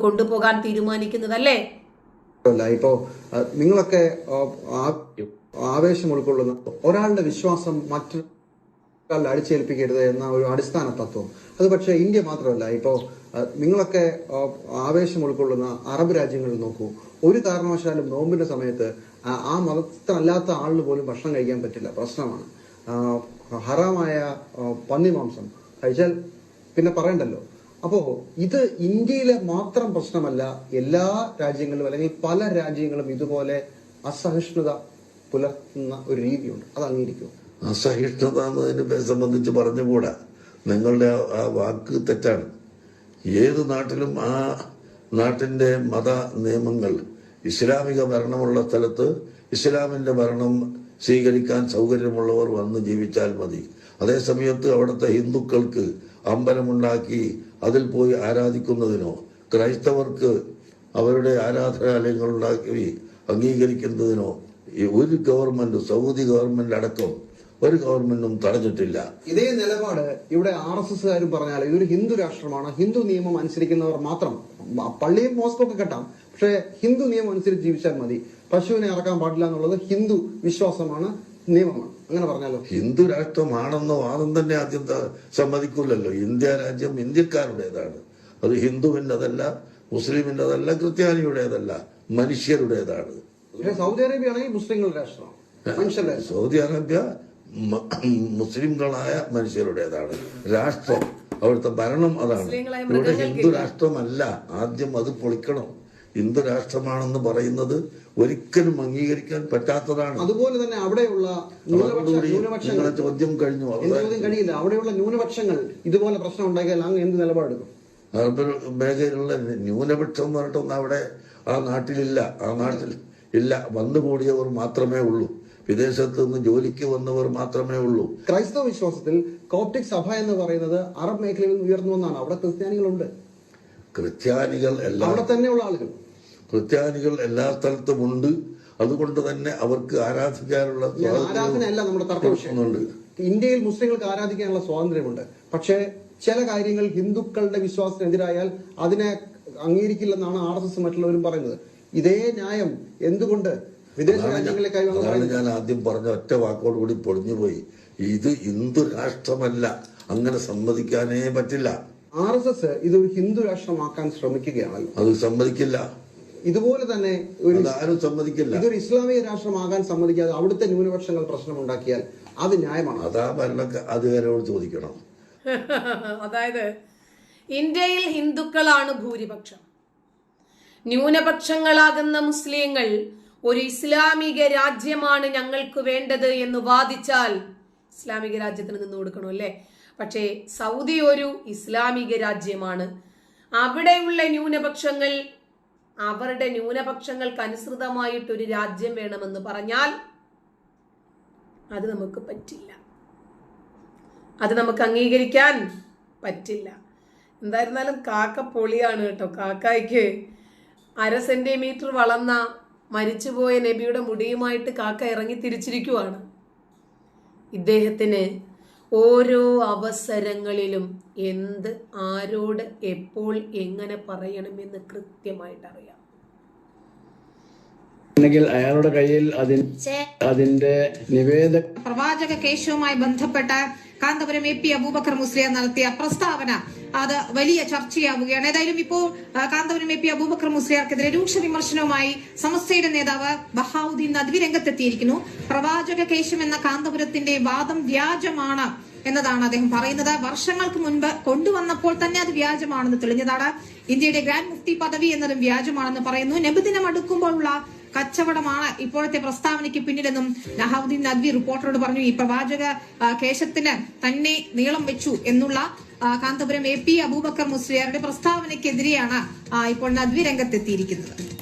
കൊണ്ടുപോകാൻ തീരുമാനിക്കുന്നതല്ലേ? ഇപ്പോ നിങ്ങളൊക്കെ ആവേശം ഉൾക്കൊള്ളുന്ന ഒരാളുടെ വിശ്വാസം മറ്റു അടിച്ചേൽപ്പിക്കരുത് എന്ന ഒരു അടിസ്ഥാന തത്വം. അത് പക്ഷേ ഇന്ത്യ മാത്രമല്ല ഇപ്പോ നിങ്ങളൊക്കെ ആവേശം ഉൾക്കൊള്ളുന്ന അറബ് രാജ്യങ്ങളിൽ നോക്കൂ. ഒരു കാരണവശാലും നോമ്പിന്റെ സമയത്ത് ആ- മതത്തിനല്ലാത്ത ആളിന് പോലും ഭക്ഷണം കഴിക്കാൻ പറ്റില്ല. പ്രശ്നമാണ്. ഹറാമായ പന്നിമാംസം കഴിച്ചാൽ പിന്നെ പറയണ്ടല്ലോ. അപ്പോ ഇത് ഇന്ത്യയിലെ മാത്രം പ്രശ്നമല്ല എല്ലാ രാജ്യങ്ങളിലും അല്ലെങ്കിൽ പല രാജ്യങ്ങളും ഇതുപോലെ അസഹിഷ്ണുത പുലർത്തുന്ന ഒരു രീതിയുണ്ട്. അത് അംഗീകരിക്കും. അസഹിഷ്ണുത എന്നതിനെ സംബന്ധിച്ച് പറഞ്ഞുകൂടാ? നിങ്ങളുടെ ആ വാക്ക് തെറ്റാണ്. ഏത് നാട്ടിലും ആ നാട്ടിന്റെ മത നിയമങ്ങൾ ഇസ്ലാമിക ഭരണമുള്ള സ്ഥലത്ത് ഇസ്ലാമിന്റെ ഭരണം സ്വീകരിക്കാൻ സൗകര്യമുള്ളവർ വന്ന് ജീവിച്ചാൽ മതി. അതേസമയത്ത് അവിടുത്തെ ഹിന്ദുക്കൾക്ക് അമ്പലമുണ്ടാക്കി അതിൽ പോയി ആരാധിക്കുന്നതിനോ ക്രൈസ്തവർക്ക് അവരുടെ ആരാധനാലയങ്ങൾ ഉണ്ടാക്കി അംഗീകരിക്കുന്നതിനോ ഒരു ഗവൺമെന്റ് സൗദി ഗവൺമെന്റ് അടക്കം ഒരു ഗവൺമെന്റും തടഞ്ഞിട്ടില്ല. ഇതേ നിലപാട് ഇവിടെ ആർ എസ് എസ്കാരും പറഞ്ഞാൽ ഇതൊരു ഹിന്ദു രാഷ്ട്രമാണ്. ഹിന്ദു നിയമം അനുസരിക്കുന്നവർ മാത്രം. പള്ളിയും മോസ്കോ ഒക്കെ കെട്ടാം. പക്ഷേ ഹിന്ദു നിയമം അനുസരിച്ച് ജീവിച്ചാൽ മതി. പശുവിനെ ഇറക്കാൻ പാടില്ല എന്നുള്ളത് ഹിന്ദു വിശ്വാസമാണ്. നിയമമാണ്. അങ്ങനെ പറഞ്ഞാലോ? ഹിന്ദു രാഷ്ട്രമാണെന്ന വാദം തന്നെ ആദ്യം സമ്മതിക്കൂലല്ലോ. ഇന്ത്യ രാജ്യം ഇന്ത്യക്കാരുടേതാണ്. അത് ഹിന്ദുവിന്റെതല്ല മുസ്ലിമിന്റെതല്ല ക്രിസ്ത്യാനിയുടേതല്ല മനുഷ്യരുടേതാണ്. സൗദി അറേബ്യ ആണെങ്കിൽ മുസ്ലിങ്ങളുടെ രാഷ്ട്രമാണ് സൗദി അറേബ്യ മുസ്ലിംകളായ മനുഷ്യരുടേതാണ്. രാഷ്ട്രം അവിടുത്തെ ഭരണം അതാണ്. മുസ്ലിങ്ങളായ ഇവിടെ ഹിന്ദു രാഷ്ട്രമല്ല. ആദ്യം അത് പൊളിക്കണം. ഹിന്ദു രാഷ്ട്രമാണെന്ന് പറയുന്നത് ഒരിക്കലും അംഗീകരിക്കാൻ പറ്റാത്തതാണ്. അതുപോലെ തന്നെ അവിടെയുള്ള ന്യൂനപക്ഷങ്ങൾ ചോദ്യം കഴിഞ്ഞു. കഴിയില്ല. അവിടെയുള്ള ന്യൂനപക്ഷങ്ങൾ ഇതുപോലെ പ്രശ്നം ഉണ്ടാക്കിയാൽ അങ്ങ് എന്ത് നിലപാടെടുക്കും? അറബ് മേഖലയിലുള്ള ന്യൂനപക്ഷം എന്ന് പറഞ്ഞിട്ടൊന്നും അവിടെ ആ നാട്ടിലില്ല. ആ നാട്ടിൽ ഇല്ല. വന്നുകൂടിയവർ മാത്രമേ ഉള്ളൂ. വിദേശത്ത് നിന്ന് ജോലിക്ക് വന്നവർ മാത്രമേ ഉള്ളൂ. ക്രൈസ്തവ വിശ്വാസത്തിൽ കോപ്റ്റിക് സഭ എന്ന് പറയുന്നത് അറബ് മേഖലയിൽ നിന്ന് ഉയർന്നു വന്നാണ്. അവിടെ ക്രിസ്ത്യാനികളുണ്ട്. ക്രിസ്ത്യാനികൾ എല്ലാം അവിടെ തന്നെയുള്ള ആളുകൾ. ക്രിസ്ത്യാനികൾ എല്ലാ സ്ഥലത്തും ഉണ്ട്. അതുകൊണ്ട് തന്നെ അവർക്ക് ആരാധിക്കാനുള്ള ആരാധനയല്ല നമ്മുടെ ഇന്ത്യയിൽ മുസ്ലിങ്ങൾക്ക് ആരാധിക്കാനുള്ള സ്വാതന്ത്ര്യമുണ്ട്. പക്ഷേ ചില കാര്യങ്ങൾ ഹിന്ദുക്കളുടെ വിശ്വാസത്തിനെതിരായാൽ അതിനെ അംഗീകരിക്കില്ലെന്നാണ് ആർ എസ് എസ് മറ്റുള്ളവരും പറയുന്നത്. ഇതേ ന്യായം എന്തുകൊണ്ട് വിദേശ രാജ്യങ്ങളിലേക്കായി വന്ന് ഞാൻ ആദ്യം പറഞ്ഞ ഒറ്റ വാക്കോട് കൂടി പൊളിഞ്ഞുപോയി ഇത് ഹിന്ദു രാഷ്ട്രമല്ല. അങ്ങനെ സമ്മതിക്കാനേ പറ്റില്ല. ആർ എസ് എസ് ഇതൊരു ഹിന്ദു രാഷ്ട്രമാക്കാൻ ശ്രമിക്കുകയാണല്ലോ. അത് സമ്മതിക്കില്ല. ഇതുപോലെ തന്നെ ഒരു സമ്മതിക്കില്ല. ഇതൊരു ഇസ്ലാമിക രാഷ്ട്രമാകാൻ സമ്മതിക്കാതെ അവിടുത്തെ ന്യൂനപക്ഷങ്ങൾ പ്രശ്നമുണ്ടാക്കിയാൽ അത് ന്യായമാണ്. അതാ ഭരണ അധികാരികളോട് ചോദിക്കണം. അതായത് ഇന്ത്യയിൽ ഹിന്ദുക്കളാണ് ഭൂരിപക്ഷം. ന്യൂനപക്ഷങ്ങളാകുന്ന മുസ്ലിങ്ങൾ ഒരു ഇസ്ലാമിക രാജ്യമാണ് ഞങ്ങൾക്ക് വേണ്ടത് എന്ന് വാദിച്ചാൽ ഇസ്ലാമിക രാജ്യത്തിന് നിന്ന് കൊടുക്കണം അല്ലേ? പക്ഷേ സൗദി ഒരു ഇസ്ലാമിക രാജ്യമാണ്. അവിടെയുള്ള ന്യൂനപക്ഷങ്ങൾ അവരുടെ ന്യൂനപക്ഷങ്ങൾക്ക് അനുസൃതമായിട്ടൊരു രാജ്യം വേണമെന്ന് പറഞ്ഞാൽ അത് നമുക്ക് പറ്റില്ല. അത് നമുക്ക് അംഗീകരിക്കാൻ പറ്റില്ല. എന്തായിരുന്നാലും കാക്ക പൊളിയാണ് കേട്ടോ. കാക്കായ്ക്ക് അര സെന്റിമീറ്റർ വളർന്ന മരിച്ചുപോയ നബിയുടെ മുടിയുമായിട്ട് കാക്ക ഇറങ്ങി തിരിച്ചിരിക്കുവാണ്. ഇദ്ദേഹത്തിന് ഓരോ അവസരങ്ങളിലും എന്ത് ആരോട് എപ്പോൾ എങ്ങനെ പറയണമെന്ന് കൃത്യമായിട്ട് അറിയാം അയാളുടെ കയ്യിൽ അതിൻ അതിന്റെ നിവേദ പ്രവാചക കേശവുമായി ബന്ധപ്പെട്ട കാന്തപുരം എ പി അബൂബക്കർ മുസ്ലിയാർ നടത്തിയ പ്രസ്താവന അത് വലിയ ചർച്ചയാവുകയാണ്. ഏതായാലും ഇപ്പോൾ കാന്തപുരം എ പി അബൂബക്കർ മുസ്ലിയാർക്കെതിരെ രൂക്ഷ വിമർശനവുമായി സമസ്തയുടെ നേതാവ് ബഹാവുദ്ദീൻ നദ്വി രംഗത്തെത്തിയിരിക്കുന്നു. പ്രവാചക കേശം എന്ന കാന്തപുരത്തിന്റെ വാദം വ്യാജമാണ് എന്നതാണ് അദ്ദേഹം പറയുന്നത്. വർഷങ്ങൾക്ക് മുൻപ് കൊണ്ടുവന്നപ്പോൾ തന്നെ അത് വ്യാജമാണെന്ന് തെളിഞ്ഞതാണ്. ഇന്ത്യയുടെ ഗ്രാൻഡ് മുഫ്തി പദവി എന്നതും വ്യാജമാണെന്ന് പറയുന്നു. നബിദിനം അടുക്കുമ്പോഴുള്ള കച്ചവടമാണ് ഇപ്പോഴത്തെ പ്രസ്താവനയ്ക്ക് പിന്നിലെന്നും നഹാവുദ്ദീൻ നദ്വി റിപ്പോർട്ടറോട് പറഞ്ഞു. ഈ പ്രവാചക കേശത്തിന് തന്നെ നീളം വെച്ചു എന്നുള്ള കാന്തപുരം എ പി അബൂബക്കർ മുസ്ലിയാരുടെ പ്രസ്താവനയ്ക്കെതിരെയാണ് ഇപ്പോൾ നദ്വി രംഗത്തെത്തിയിരിക്കുന്നത്.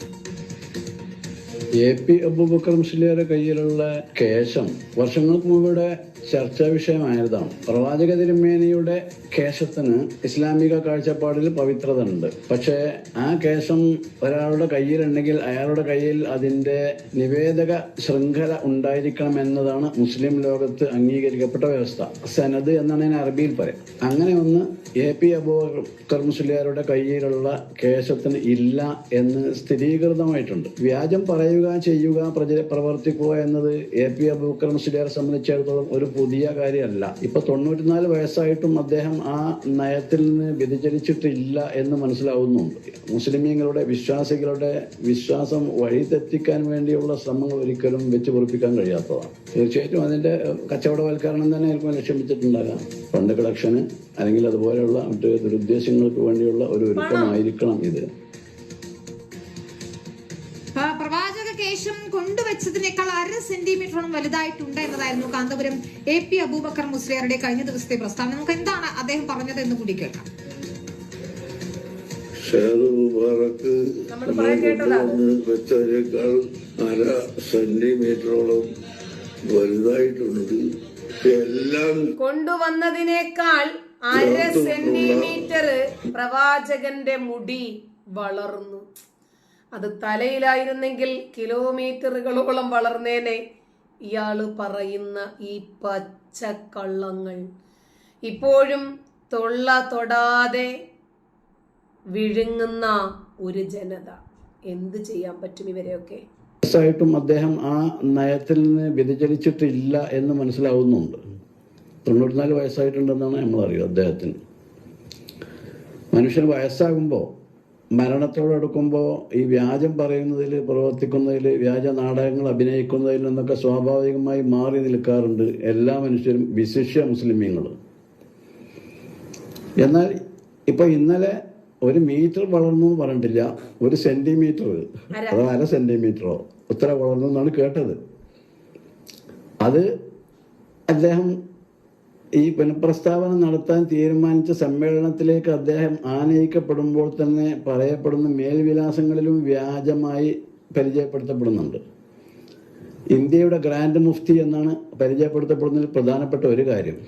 എ പി അബൂബക്കർ മുസ്ലിയുടെ കയ്യിലുള്ള കേശം വർഷങ്ങൾക്ക് മുമ്പ് ചർച്ചാ വിഷയമായതാണ്. പ്രവാചക തിരുമേനിയുടെ കേശത്തിന് ഇസ്ലാമിക കാഴ്ചപ്പാടിൽ പവിത്രത ഉണ്ട് പക്ഷേ ആ കേശം ഒരാളുടെ കയ്യിലുണ്ടെങ്കിൽ അയാളുടെ കയ്യിൽ അതിന്റെ നിവേദക ശൃംഖല ഉണ്ടായിരിക്കണം എന്നതാണ് മുസ്ലിം ലോകത്ത് അംഗീകരിക്കപ്പെട്ട വ്യവസ്ഥ. സനദ് എന്നാണ് ഞാൻ അറബിയിൽ പറയാം. അങ്ങനെ ഒന്ന് എ പി അബൂബക്കർ മുസ്ലിയാരുടെ കയ്യിലുള്ള കേശത്തിന് ഇല്ല എന്ന് സ്ഥിരീകൃതമായിട്ടുണ്ട്. വ്യാജം പറയുക ചെയ്യുക പ്രജ പ്രവർത്തിക്കുക എന്നത് എ പി അബൂബക്കർ മുസ്ലിയാരെ സംബന്ധിച്ചിടത്തോളം ഒരു പുതിയ കാര്യമല്ല. ഇപ്പൊ തൊണ്ണൂറ്റിനാല് വയസ്സായിട്ടും അദ്ദേഹം ആ നയത്തിൽ നിന്ന് വ്യതിചലിച്ചിട്ടില്ല എന്ന് മനസ്സിലാവുന്നുണ്ട്. മുസ്ലിമീങ്ങളുടെ വിശ്വാസികളുടെ വിശ്വാസം വഴിതെറ്റിക്കാൻ വേണ്ടിയുള്ള ശ്രമങ്ങൾ ഒരിക്കലും വെച്ച് പൊറിപ്പിക്കാൻ കഴിയാത്തതാണ്. തീർച്ചയായിട്ടും അതിന്റെ കച്ചവടവൽക്കരണം തന്നെ ആയിരിക്കും ലക്ഷ്യം വെച്ചിട്ടുണ്ടാകാം ഫണ്ട് കളക്ഷന് അല്ലെങ്കിൽ അതുപോലെയുള്ള മറ്റ് ദുരുദ്ദേശങ്ങൾക്ക് വേണ്ടിയുള്ള ഒരു ഒരുക്കമായിരിക്കണം ഇത്. കൊണ്ടുവച്ചതിനേക്കാൾ അര സെന്റിമീറ്ററോളം വലുതായിട്ടുണ്ട് എന്നതായിരുന്നു കാന്തപുരം എ പി അബൂബക്കർ മുസ്ലിയാരുടെ കഴിഞ്ഞ ദിവസത്തെ പ്രസ്താവന. നമുക്ക് എന്താണ് അദ്ദേഹം പറഞ്ഞത് എന്ന് കൂടി കേൾക്കാം. മുബാറക്ക് വെച്ചതിനേക്കാൾ അര സെന്റിമീറ്ററോളം വലുതായിട്ടുണ്ട്. എല്ലാം കൊണ്ടുവന്നതിനേക്കാൾ അര സെന്റിമീറ്റർ പ്രവാചകന്റെ മുടി വളർന്നു. അത് തലയിലായിരുന്നെങ്കിൽ കിലോമീറ്ററുകളോളം വളർന്നേനെ. ഇയാൾ പറയുന്ന ഈ പച്ചക്കള്ളങ്ങൾ ഇപ്പോഴും തൊള്ള തൊടാതെ വിഴുങ്ങുന്ന ഒരു ജനത. എന്ത് ചെയ്യാൻ പറ്റും ഇവരെയൊക്കെ? ായിട്ടും അദ്ദേഹം ആ നയത്തിൽ നിന്ന് വ്യതിചലിച്ചിട്ടില്ല എന്ന് മനസ്സിലാവുന്നുണ്ട്. തൊണ്ണൂറ്റിനാല് വയസ്സായിട്ടുണ്ടെന്നാണ് നമ്മൾ അറിയുക അദ്ദേഹത്തിന്. മനുഷ്യൻ വയസ്സാകുമ്പോൾ മരണത്തോടടുക്കുമ്പോൾ ഈ വ്യാജം പറയുന്നതിൽ പ്രവർത്തിക്കുന്നതിൽ വ്യാജ നാടകങ്ങൾ അഭിനയിക്കുന്നതിൽ നിന്നൊക്കെ സ്വാഭാവികമായി മാറി നിൽക്കാറുണ്ട് എല്ലാ മനുഷ്യരും വിശിഷ്യ മുസ്ലിമീങ്ങൾ എന്നാൽ ഇപ്പൊ ഇന്നലെ ഒരു മീറ്റർ വളർന്നു എന്ന് പറഞ്ഞിട്ടില്ല. ഒരു സെന്റിമീറ്റർ. അതോ അര സെന്റിമീറ്ററോ? ഇത്ര വളർന്നു എന്നാണ് കേട്ടത്. അത് അദ്ദേഹം ഈ പുനഃപ്രസ്താവന നടത്താൻ തീരുമാനിച്ച സമ്മേളനത്തിലേക്ക് അദ്ദേഹം ആനയിക്കപ്പെടുമ്പോൾ തന്നെ പറയപ്പെടുന്ന മേൽവിലാസങ്ങളിലും വ്യാജമായി പരിചയപ്പെടുത്തപ്പെടുന്നുണ്ട്. ഇന്ത്യയുടെ ഗ്രാൻഡ് മുഫ്തി എന്നാണ് പരിചയപ്പെടുത്തപ്പെടുന്നതിൽ പ്രധാനപ്പെട്ട ഒരു കാര്യം.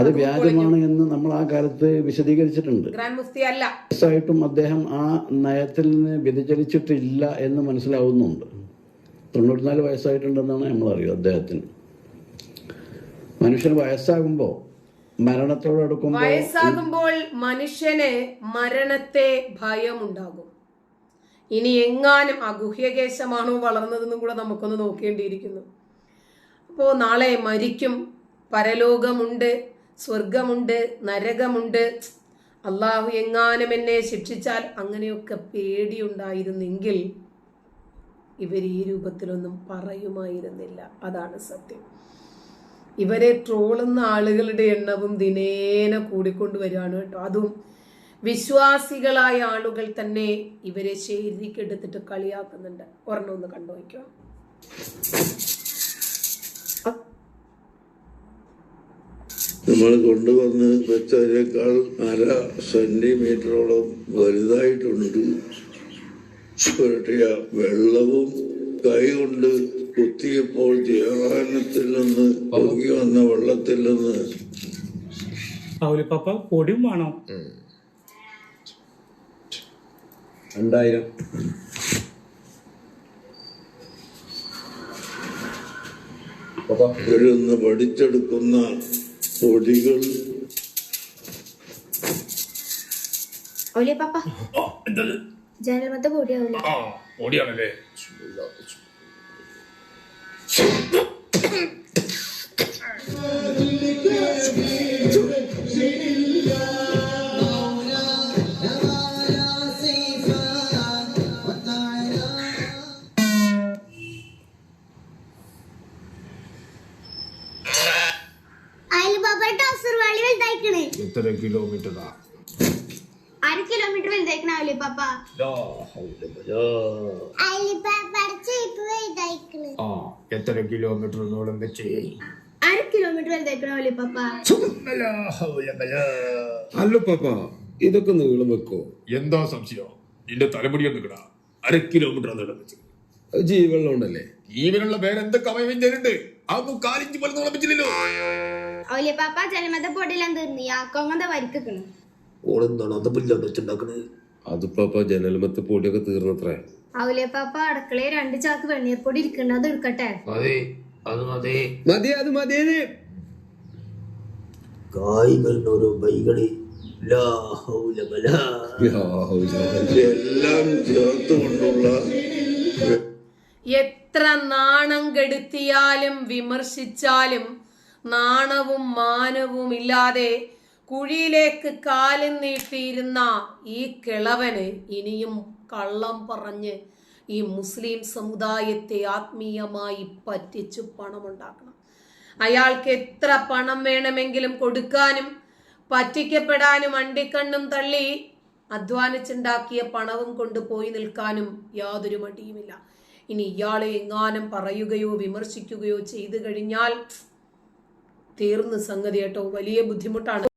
അത് വ്യാജമാണ് എന്ന് നമ്മൾ ആ കാലത്ത് വിശദീകരിച്ചിട്ടുണ്ട്. വയസ്സായിട്ടും അദ്ദേഹം ആ നയത്തിൽ നിന്ന് വ്യതിചലിച്ചിട്ടില്ല എന്ന് മനസ്സിലാവുന്നുണ്ട്. തൊണ്ണൂറ്റിനാല് വയസ്സായിട്ടുണ്ടെന്നാണ് നമ്മൾ അറിയുക അദ്ദേഹത്തിന്. മനുഷ്യൻ വയസ്സാകുമ്പോ മരണത്തോടടുക്കുമ്പോൾ വയസ്സാകുമ്പോൾ മനുഷ്യന് മരണത്തെ ഭയമുണ്ടാകും. ഇനി എങ്ങാനും അഗുഹ്യകേശമാണോ വളർന്നതെന്നും കൂടെ നമുക്കൊന്ന് നോക്കേണ്ടിയിരിക്കുന്നു. അപ്പോൾ നാളെ മരിക്കും പരലോകമുണ്ട് സ്വർഗമുണ്ട് നരകമുണ്ട്. അള്ളാഹു എങ്ങാനും എന്നെ ശിക്ഷിച്ചാൽ അങ്ങനെയൊക്കെ പേടിയുണ്ടായിരുന്നെങ്കിൽ ഇവർ ഈ രൂപത്തിലൊന്നും പറയുമായിരുന്നില്ല. അതാണ് സത്യം. ഇവരെ ട്രോളുന്ന ആളുകളുടെ എണ്ണവും ദിനേന കൂടിക്കൊണ്ട് വരികയാണ് കേട്ടോ. അതും വിശ്വാസികളായ ആളുകൾ തന്നെ ഇവരെ ശരിക്കെടുത്തിട്ട് കളിയാക്കുന്നുണ്ട്. ഒരെണ്ണം ഒന്ന് കണ്ടു വയ്ക്കുക നമ്മൾ കൊണ്ടുവന്ന് വെച്ചതിനേക്കാൾ അര സെന്റിമീറ്ററോളം വലുതായിട്ടുണ്ട്. വെള്ളവും കൈകൊണ്ട് കുത്തിയപ്പോൾ ജയവാനത്തിൽ നിന്ന് പൊങ്ങി വന്ന വെള്ളത്തിൽ നിന്ന്. പപ്പ പൊടിയും വേണോ. രണ്ടായിരം. ഇരുന്ന് പഠിച്ചെടുക്കുന്ന പൊടികൾ. ജനമത്തെ പൊടിയാവില്ല പൊടിയാണല്ലേ? എത്ര കിലോമീറ്ററാ അര കിലോമീറ്റർ വലുതായിരിക്കണം അയലി പാപ്പ. അയലി പാപ്പ ആ എത്ര കിലോമീറ്റർ നോളം വെച്ച്? അര കിലോമീറ്റർ വലുതായിക്കണ അയലി പാപ്പ? അല്ല പാപ്പ ഇതൊക്കെ നീളം വെക്കോ. എന്താ സംശയം? നിന്റെ തലമുടി ഒന്ന് കിടാ. അര കിലോമീറ്റർ നീളം വെച്ച്. ജീവനുള്ള ഉണ്ടല്ലേ ജീവനുള്ള പേരെന്തൊക്കെ അവയവം ചേരുണ്ട് അതൊന്നും കാലിഞ്ചി പോലെ തുളപ്പിച്ചില്ലല്ലോ അവലെ പാപ്പ ജലമത പൊടിയെല്ലാം തീർന്നു. യാക്കോങ്ങന്ത വരിക്കുന്നു ഓളെന്താണ് അതപ്പില്ലാണ്ട് വെച്ചുണ്ടാക്കണത്? അതിപ്പോ ഇപ്പൊ ജനൽമത്ത് പൊടിയൊക്കെ തീർന്നത്രേ. അവലെ പാപ്പ അടുക്കളയിൽ രണ്ട് ചാക്ക് വെണ്ണീർ പൊടി അത് എടുക്കട്ടെ? അതെ അത് അതെ മതി അത്. ബൈകളി. എല്ലാം ചേർത്തുകൊണ്ടുള്ള എത്ര നാണം കെടുത്തിയാലും വിമർശിച്ചാലും നാണവും മാനവും ഇല്ലാതെ കുഴിയിലേക്ക് കാലും നീട്ടിയിരുന്ന ഈ കിളവന് ഇനിയും കള്ളം പറഞ്ഞ് ഈ മുസ്ലിം സമുദായത്തെ ആത്മീയമായി പറ്റിച്ച് പണമുണ്ടാക്കണം. അയാൾക്ക് എത്ര പണം വേണമെങ്കിലും കൊടുക്കാനും പറ്റിക്കപ്പെടാനും അണ്ടിക്കണ്ണും തള്ളി അധ്വാനിച്ചുണ്ടാക്കിയ പണവും കൊണ്ടുപോയി നിൽക്കാനും യാതൊരു മടിയുമില്ല. ഇനി ഇയാളെ എങ്ങാനും പറയുകയോ വിമർശിക്കുകയോ ചെയ്തു കഴിഞ്ഞാൽ തീർന്ന് സംഗതി കേട്ടോ. വലിയ ബുദ്ധിമുട്ടാണ്.